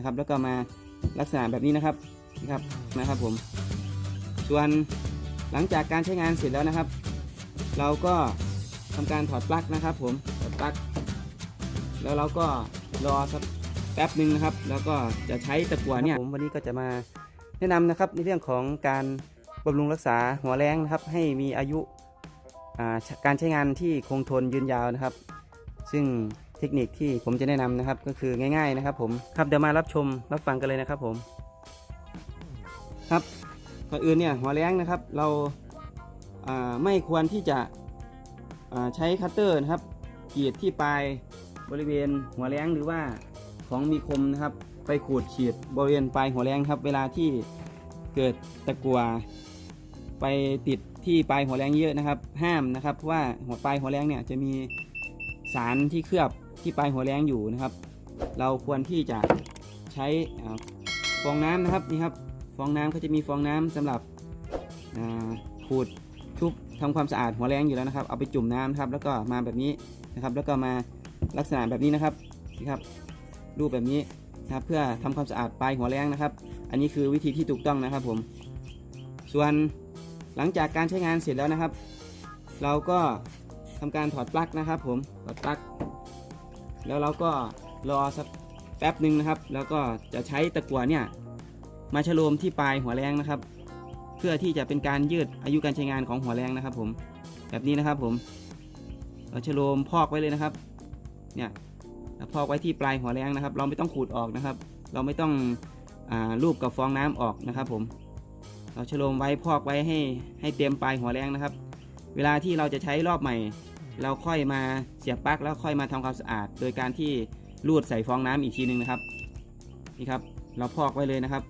นะครับ แล้วก็มาลักษณะแบบนี้นะครับนะครับนะครับผม ส่วนหลังจากการใช้งานเสร็จแล้วนะครับ เราก็ทำการถอดปลั๊กนะครับ ผมถอดปลั๊กแล้วเราก็รอสักแป๊บหนึ่งนะครับ แล้วก็จะใช้ตะกั่วเนี่ยผมวันนี้ก็จะมาแนะนำนะครับในเรื่องของการบำรุงรักษาหัวแรงนะครับ ให้มีอายุอ่าการใช้งานที่คงทนยืนยาวนะครับ ซึ่ง เทคนิคที่ผมจะแนะนำนะครับ ก็คือง่าย ๆนะครับ ผมครับเดี๋ยวมารับชมรับฟังกันเลยนะครับ ผมครับก่อนอื่นเนี่ยหัวแรงนะครับ เราไม่ควรที่จะใช้คัตเตอร์นะครับกรีดที่ปลายบริเวณหัวแรงหรือว่าของมีคมนะครับ ไปขูดขีดบริเวณปลายหัวแรงครับ เวลาที่เกิดตะกัวไปติดที่ปลายหัวแรงเยอะนะครับ ห้ามนะครับเพราะว่าหัวปลายหัวแรงเนี่ยจะมีสารที่เคลือบ ที่ปลายหัวแรงอยู่นะครับ เราควรที่จะใช้ฟองน้ำนะครับนี่ครับฟองน้ำเขาจะมีฟองน้ำสำหรับขูดชุบทำความสะอาดหัวแรงอยู่แล้วนะครับ เอาไปจุ่มน้ำนะครับ แล้วก็มาแบบนี้นะครับ แล้วก็มาลักษณะแบบนี้นะครับนี่ครับรูปแบบนี้นะครับ เพื่อทำความสะอาดปลายหัวแรงนะครับ อันนี้คือวิธีที่ถูกต้องนะครับผม ส่วนหลังจากการใช้งานเสร็จแล้วนะครับ เราก็ทำการถอดปลั๊กนะครับ ผมถอดปลั๊ก แล้วเราก็รอสักแป๊บหนึ่งนะครับ แล้วก็จะใช้ตะกั่วเนี่ยมาชโลมที่ปลายหัวแรงนะครับ เพื่อที่จะเป็นการยืดอายุการใช้งานของหัวแรงนะครับ ผมแบบนี้นะครับผมเราชโลมพอกไว้เลยนะครับ เนี่ยพอกไว้ที่ปลายหัวแรงนะครับ เราไม่ต้องขูดออกนะครับ เราไม่ต้องอาลูบกับฟองน้ำออกนะครับ ผม เราชโลมไว้พอกไว้ให้ให้เต็มปลายหัวแรงนะครับ เวลาที่เราจะใช้รอบใหม่ เราค่อยมาเสียบปลั๊กแล้วค่อยมาทำความสะอาด โดยการที่ลูดใส่ฟองน้ำอีกทีหนึ่งนะครับนี่ครับ เราพอกไว้เลยนะครับ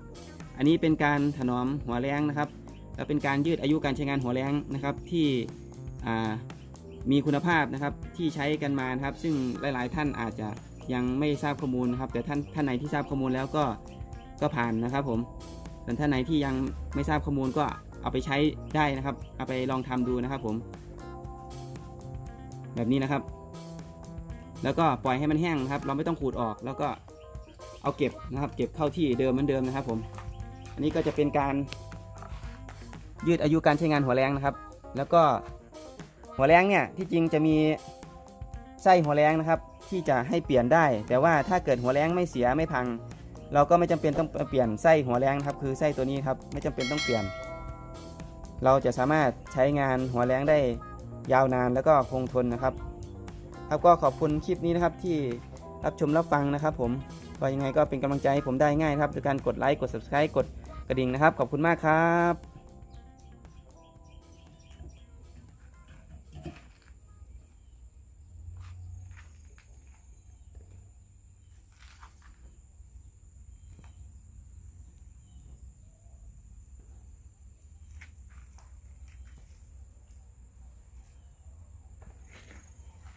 อันนี้เป็นการถนอมหัวแรงนะครับ และเป็นการยืดอายุการใช้งานหัวแรงนะครับที่มีคุณภาพนะครับที่ใช้กันมานะครับ ซึ่งหลาย ๆ ท่านอาจจะยังไม่ทราบข้อมูลนะครับ แต่ท่านท่านไหนที่ทราบข้อมูลแล้วก็ก็ผ่านนะครับผมส่วนท่านไหนที่ยังไม่ทราบข้อมูลก็เอาไปใช้ได้นะครับ เอาไปลองทำดูนะครับผม แบบนี้นะครับ แล้วก็ปล่อยให้มันแห้งครับ เราไม่ต้องขูดออกแล้วก็เอาเก็บนะครับ เก็บเข้าที่เดิมเหมือนเดิมนะครับ ผม อันนี้ก็จะเป็นการ ยืดอายุการใช้งานหัวแรงนะครับ แล้วก็หัวแรงเนี่ยที่จริงจะมีไส้หัวแรงนะครับ ที่จะให้เปลี่ยนได้ แต่ว่าถ้าเกิดหัวแรงไม่เสียไม่พัง เราก็ไม่จำเป็นต้องเปลี่ยนไส้หัวแรงครับ คือไส้ตัวนี้ครับไม่จำเป็นต้องเปลี่ยน เราจะสามารถใช้งานหัวแรงได้ ยาวนานแล้วก็คงทนนะครับ ครับก็ขอบคุณคลิปนี้นะครับที่รับชมรับฟังนะครับ ผมก็ยังไงก็เป็นกำลังใจให้ผมได้ง่ายครับโดยการกดไลค์กด subscribe กดกระดิ่งนะครับ ขอบคุณมากครับ